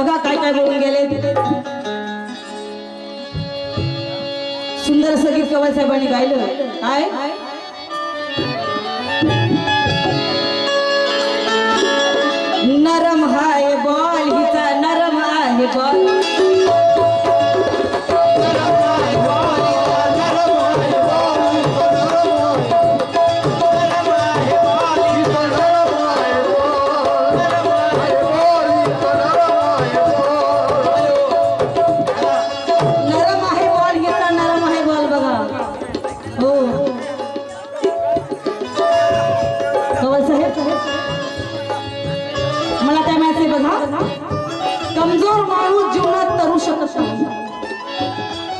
बघा काय काय बोलून गेले. सुंदर सगळी कवळ साहेबांनी गायलं. काय?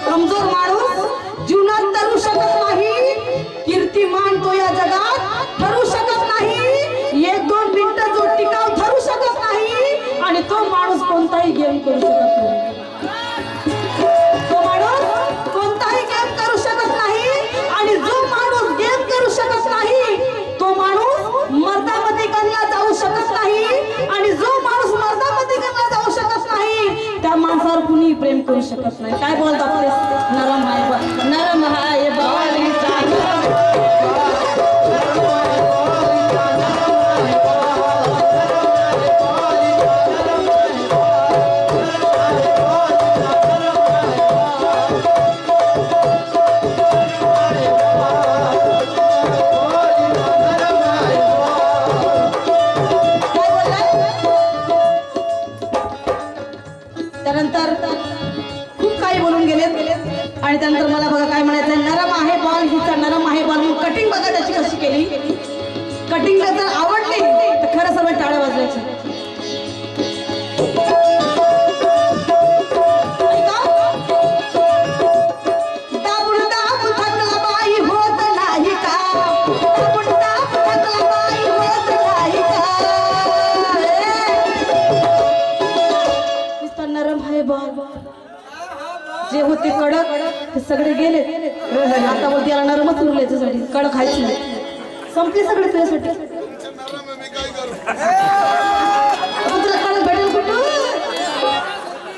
कमजोर माणूस जीवनात तरू शकत नाही. कीर्तिमान तो या जगात. काय बोलतो? तुझ्यासाठी कळ खायच नाही. संपली सगळे तुझ्यासाठी तुला कळ भेटेल कुठं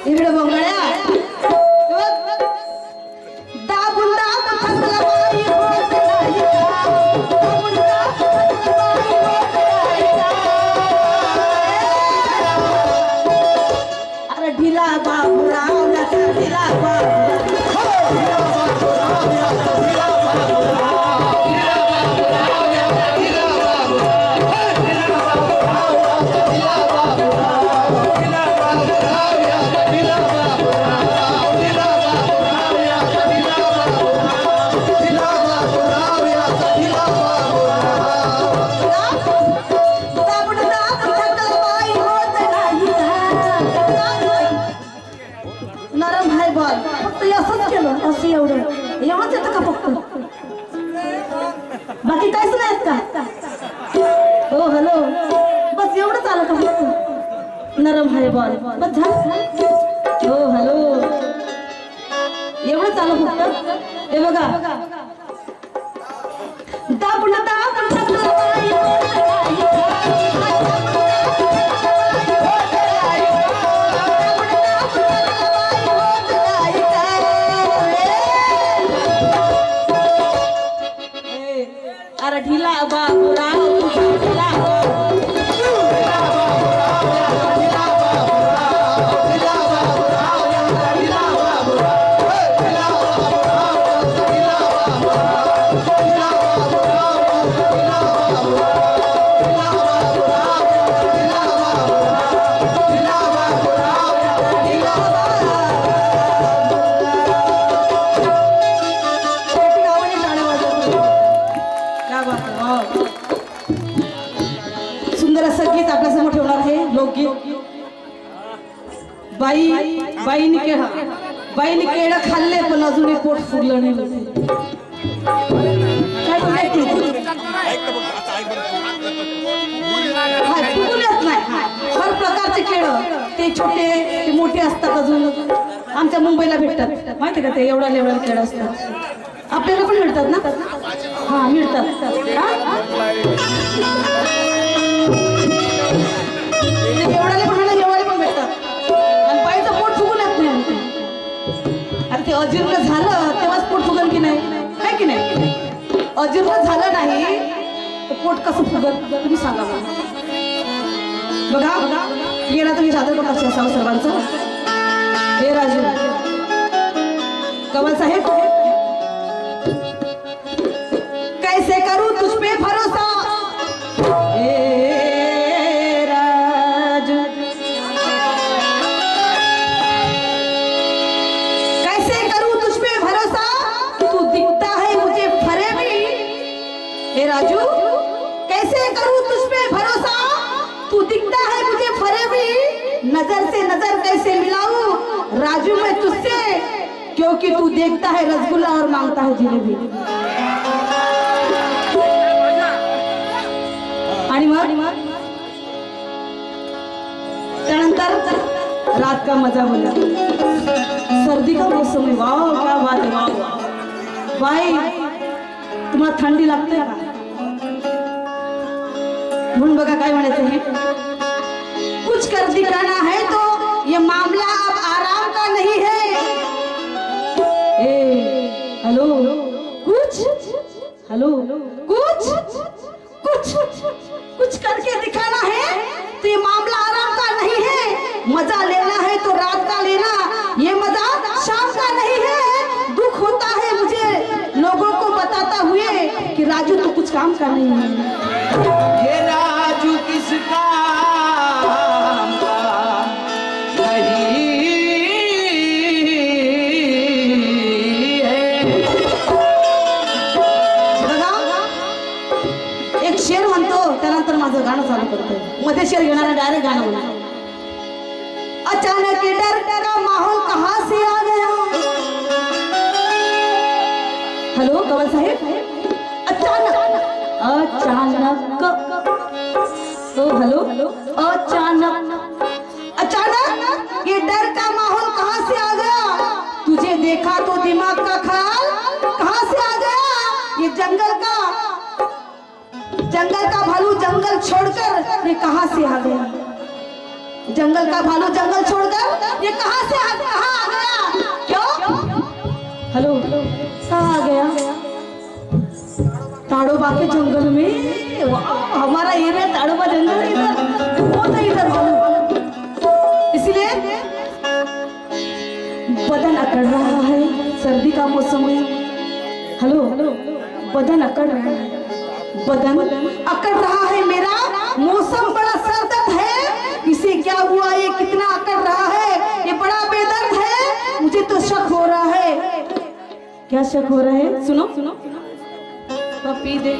इकडे बघ नरम हाय बॉल फक्त असंच केलं असं एवढं. एवढंच येतं का फक्त? बाकी काहीच नाही का? हो हॅलो. बस एवढंच आलं का नरम हाय बॉल हो हॅलो. एवढंच आलं फक्त? हे बघा. पोट फुरलं नाही? काय नाही हर प्रकारचे खेळ. ते छोटे ते मोठे असतात अजून. आमच्या मुंबईला भेटतात. माहिती का ते? एवढा लेवढा खेळ असतात. आपल्याला पण मिळतात ना? हा मिळतात. एवढ्याला पण अजीर्ण झालं तेव्हाच पोट फुगल की नाही? है की नाही? अजीर्ण झालं नाही तर पोट कसं फुगल? तुम्ही सांगा मला बघा येणार तुम्ही सादर बघा असावं सर्वांचं हे राजू. कमल साहेब. नजर से नजर कैसे मिलाऊं? राजू मैं तुझसे क्योंकि तू देखता है रसगुल्ला और मांगता है जिलेबी। आणि मग? त्यानंतर रात का मजा बोला सर्दी का मौसम आहे. वाव क्या बात है वाव बाई तुम्हाला थंडी लागते का? म्हणून बघा काय म्हणायचं हे. कुछ कर दिखाना हेलो? कुछ? कुछ? कुछ करके दिखाना है? तो ये मामला आराम का नहीं है। मज़ा लेना है तो रात का लेना। ये मज़ा शाम का नहीं है। दुख होता है मुझे। लोगों को बताता हुए कि राजू तो कुछ काम का नहीं है। मध्ये शेर घेणार डायरेक्ट गाणं म्हणणार अचानक ये डर का माहौल कहाँ से आ गया? हेलो, कमल साहेब? अचानक अचानक। ओ हेलो, अचानक। अचानक ये डर का माहौल कहाँ से आ गया? तुझे देखा तो दिमाग का ख्याल कहाँ से आ गया? ये जंगल का जंगल का भालू जंगल छोड़कर ये कहाँ से आ गया? जंगल का भालू जंगल छोड़कर ये कहाँ से आ कहाँ आ गया? क्यों? हेलो? कहाँ आ गया? ताड़ोबा के जंगल में? हमारा एरिया ताड़ोबा जंगल इधर इधर इसलिए बदन अकड़ रहा है सर्दी का मौसम है हेलो? बदन अकड़ रहा है। बदन अकड़ रहा है मेरा। मौसम बड़ा सरदर्द है। इसे क्या हुआ? ये कितना अकड़ रहा है? ये बड़ा बेदर्द है। मुझे तो शक हो रहा है। क्या शक हो रहा है? सुनो। सुनो। पपी पी दे।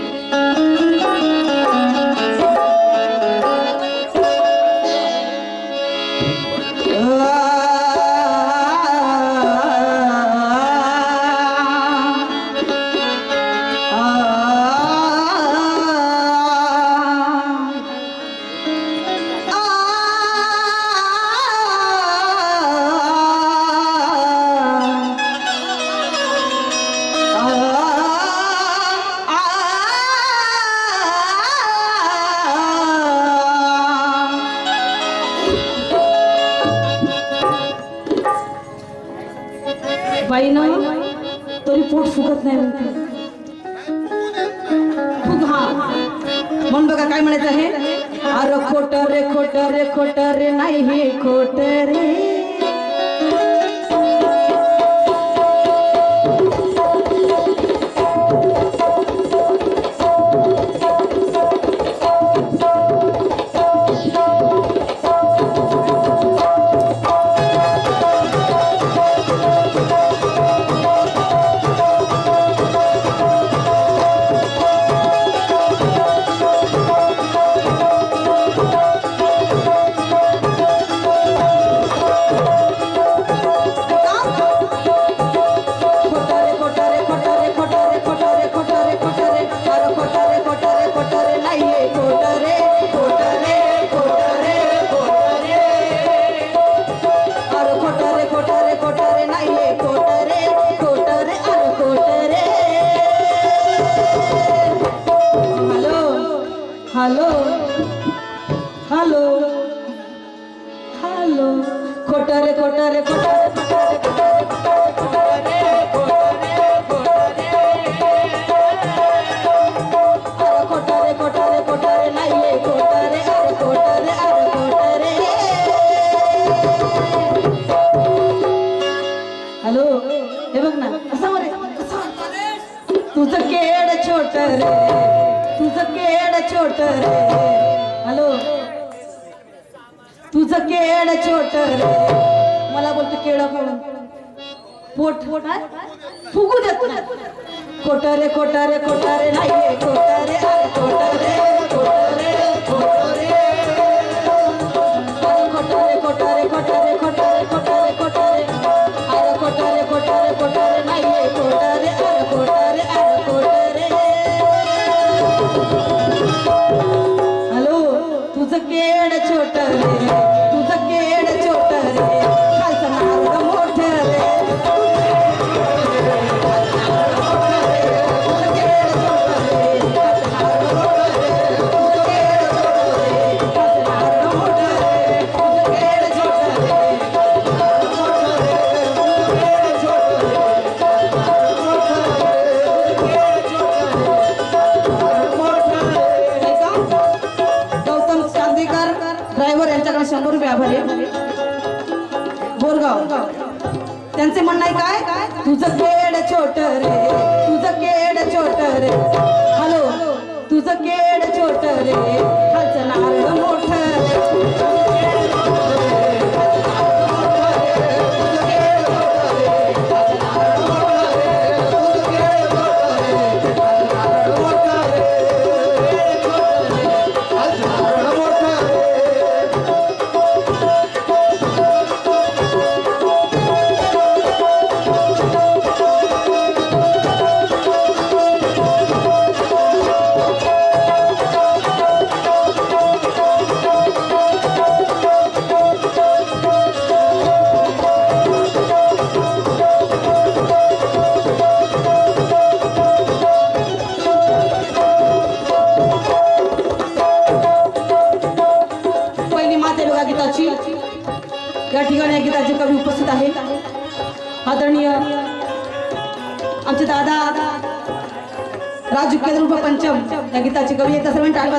बाई ना तरी पोट फुगत नाही म्हणते. हा. म्हणून बघा काय म्हणायचं आहे? अरे खोट रे खोट रे खोट रे नाही हे खोट रे. तुझं केड छोट रे. हॅलो. तुझं केड छोट रे. मला बोलतो केड खाऊन पोट पोट फुगू दे खोट रे खोट रे खोट रे नाही खोट रे अरे खोट रे. केड छोट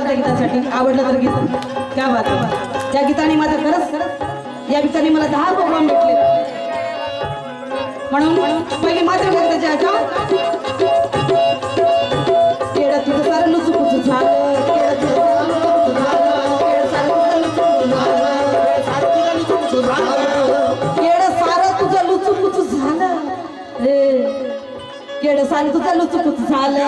त्या गीतासाठी आवडलं तर गीत. त्या बात त्या गीताने माझं खरंच या गीताने मला दहा प्रोग्राम भेटले. म्हणून पहिली मात्र गीताची ऐका. तुझं सारं झालं केडं तुझं सारं झालं सारं तुझं झालं सारं तुझं झालं. रे केडं सारं तुझं लुचुकुच झालं.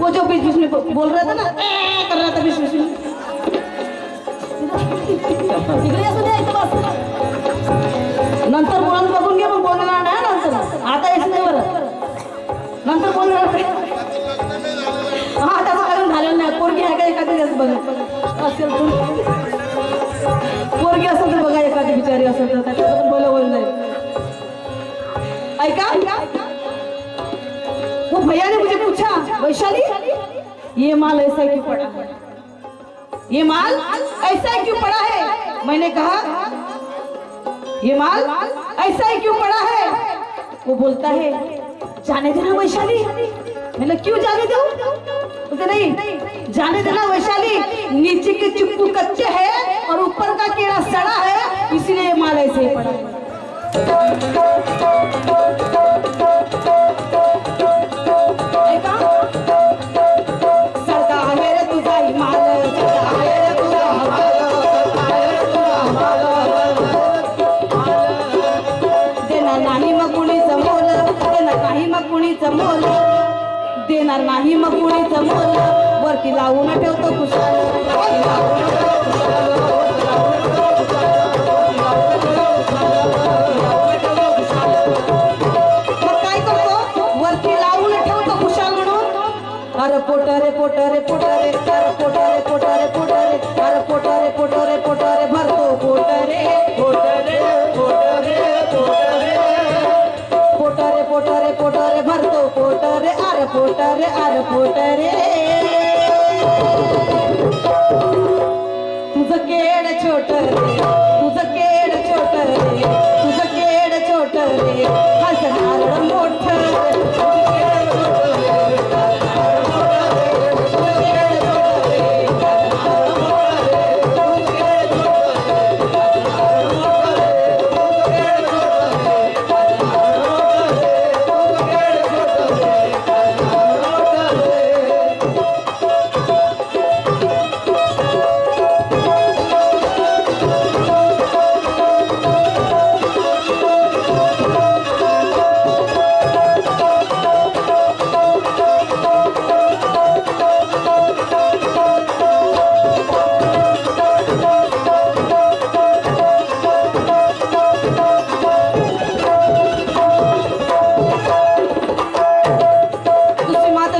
वो जो बीच बीच में बोल रहा था ना "ए" कर रहा था बीच बीच में। असू नंतर बोलून बघून घे मग बोलणार नाही नंतर. आता येत नाही बरं. नंतर बोलणार हा त्याचं कारण झालेलं नाही. पोरगी आहे का एखादी दिवस बघा. असेल तर. पोरगी असेल तर बघा एखादी बिचारी असेल तर. त्याचं पण बोल नाही. ऐका ऐका. वैशाली? ये माल ऐसा क्यों पड़ा है? ये माल ऐसा क्यों पड़ा है? मैंने कहा, ये माल ऐसा ही क्यों पड़ा है? वो बोलता है, जाने देना वैशाली। मैंने क्यों जाने दो? बोलते, नहीं, जाने देना वैशाली। नीचे के चुप्पू कच्चे हैं और ऊपर का केड़ा सड़ा है, इसलिए ये माल ऐसे ही पड़ा है। कुणीचं मोल. देणार नाही मग कुणीचं मोल. वरती लावून ठेवतो काय करतो? वरती लावून ठेवतो खुशाल म्हणून. अरे पोट रे पोट रे पोट रे पोट रे. पोटारे अरे रे. तुझं केड छोट रे. तुझं केड छोट रे. तुझं केड छोट रे. हसणार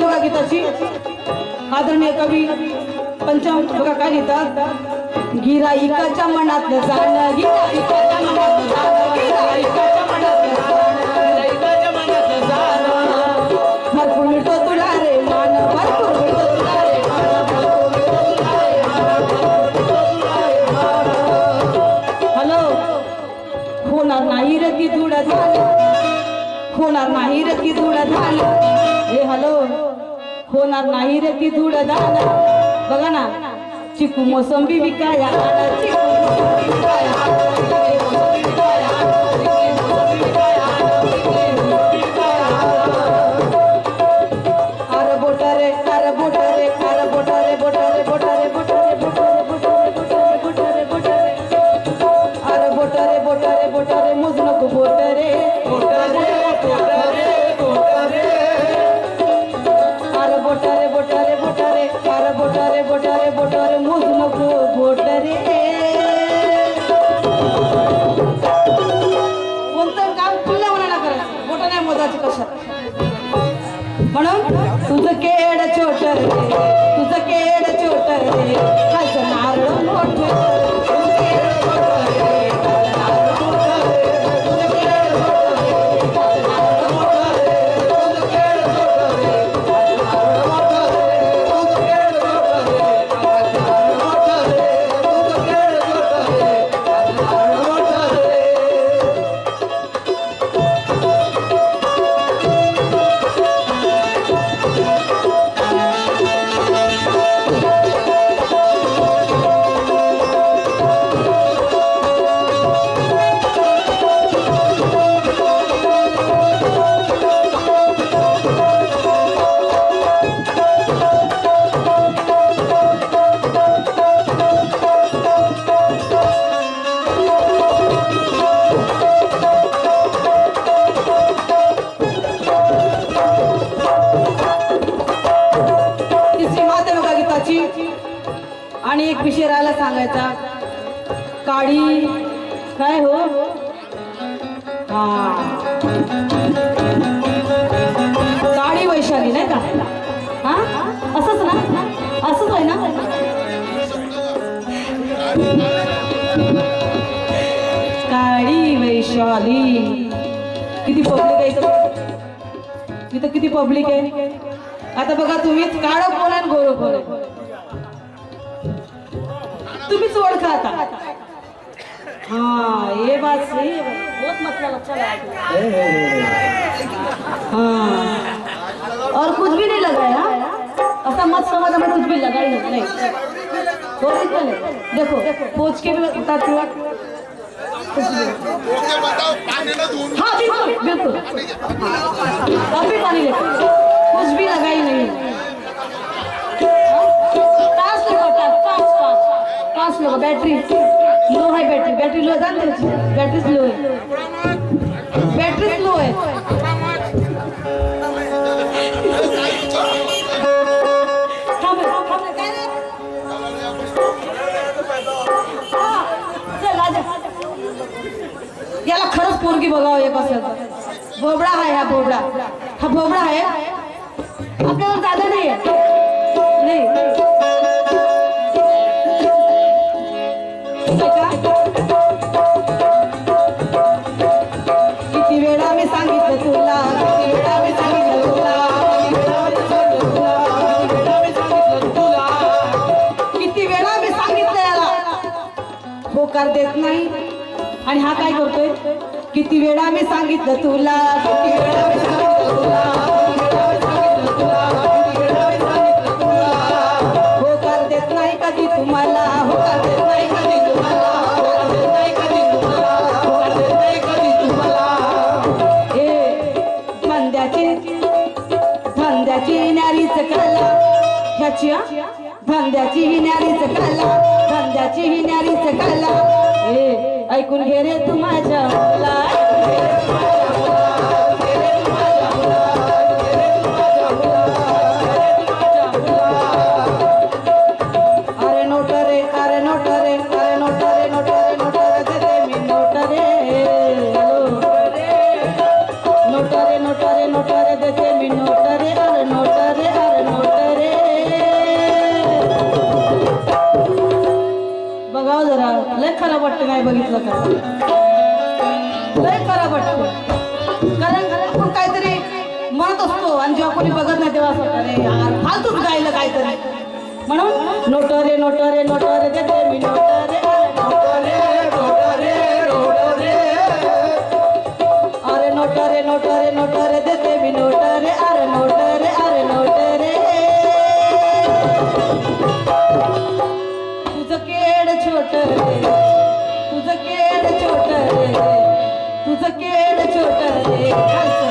बघा गीताची आदरणीय कवी पंचम बघा काय लिहितात? गिराईकाच्या मनातलं जाणं गिराईकाच्या जाणं गिराईकाच्या मनात जाणं भरपूर मिळतो तुला रे मान भरपूर मिळतो तुला रे हॅलो? होणार नाही रे ती धुडा झालं. होणार नाही रे ती धुड झालं. हे हॅलो? होणार नाही रे ती धूळ दाना. बघा ना चिकू मोसंबी विकाया चिकू विकाया अरे बोटारे अरे बोटारे अरे बोटारे बोटारे बोटारे बोटारे काळी वैशाली नाही का? हा? असंच ना? असंच आहे ना? काळी वैशाली. किती पब्लिक आहे इथं? इथं किती पब्लिक आहे? आता बघा तुम्हीच काळ बोला आणि गोर कोण तुम्हीच ओळखा आता. हा ये बात सही बहुत मतलब अच्छा लगा हाँ। और कुछ भी नहीं लगाया ऐसा मत समझ हमें कुछ भी लगा ही नहीं ओरिजिनल है देखो पोच के भी बताती हूँ धून हाँ बिल्कुल। बिल्कुल भी पानी लेते कुछ भी लगा ही नहीं। लगा लगा बैटरी। लो है, बैटरी बैटरी लो जानते हो बैटरी स्लो है। बैटरी स्लो है। हाँ, याला खरंच पोरगी बघावं एक असेल बोबडा आहे हा बोबडा. हा बोबडा और ज़्यादा नहीं है नहीं. होकार देत नाही. आणि हा काय करतोय? किती वेळा मी सांगितलं तुला किती वेळा मी सांगितलं तुला होकार देत नाही कधी तुम्हाला होकार देत नाही कधी तुम्हाला कधी तुम्हाला धंद्याची धंद्याची न्यारीच कला ह्याची ही न्यारीच कला। ए ऐकून घे रे तू माझ्या मुला लय खराब कारण आपण काहीतरी म्हणत असतो आणि जेव्हा कोणी बघत नाही तेव्हा असं वाटतं, अरे यार फालतूच गायलं काहीतरी म्हणून नोट रे नोट रे देते मी नोट अरे नोट रे अरे नोट देते मी नोट रे अरे नोट रे अरे नोट रे तुझं केड छोट रे तुझं केड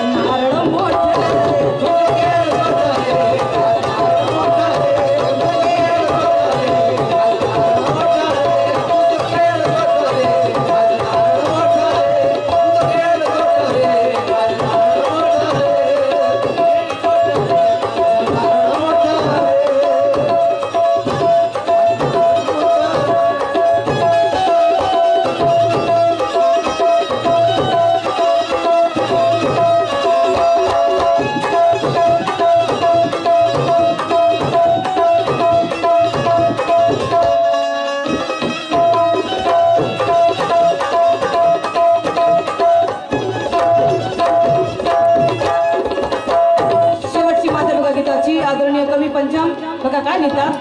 का काय लिहितात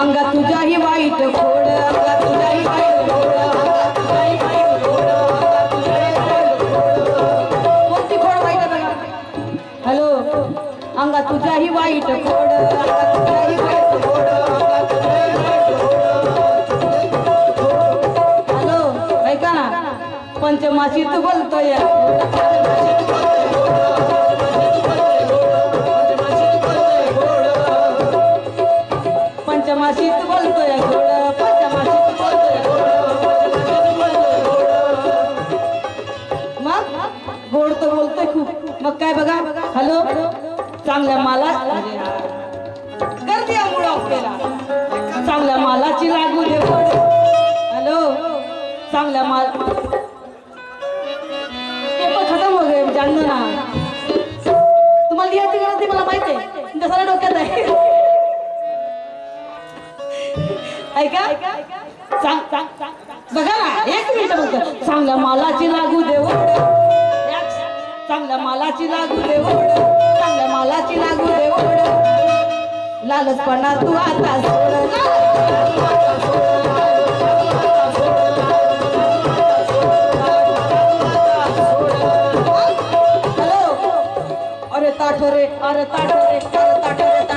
अंगा तुझ्याही वाईट खोड अंगा तुझ्याही वाईट खोड अंगा तुझ्याही वाईट खोड तुझ्याही वाईट खोड कोणती खोड वाईट आहे बघा हॅलो? अंगा तुझ्याही वाईट खोड तुझ्याही वाईट खोड तुझ्याही वाईट खोड हॅलो? ऐका ना. पंचमाशीत बोलतोय. पंचमाशीत बोलतोय खूप. मग काय बघा? हॅलो? चांगल्या माला गर्दी चांगल्या मालाची लागू दे. हॅलो? चांगल्या माल पेपर खतम हो गए जानलं ना तुम्हाला लिहायची गरज नाही मला माहिती आहे. तुमच्या डोक्यात आहे. ऐका. बघा ना एक मिनिट बघतो चांगल्या मालाची लागू देऊ हो. चांगल्या मालाची लागू दे ओढ. चांगल्या मालाची लागू दे ओढ. लालचपणा तू आता सोड हॅलो अरे ताठ रे अरे ताठ रे अरे ताठ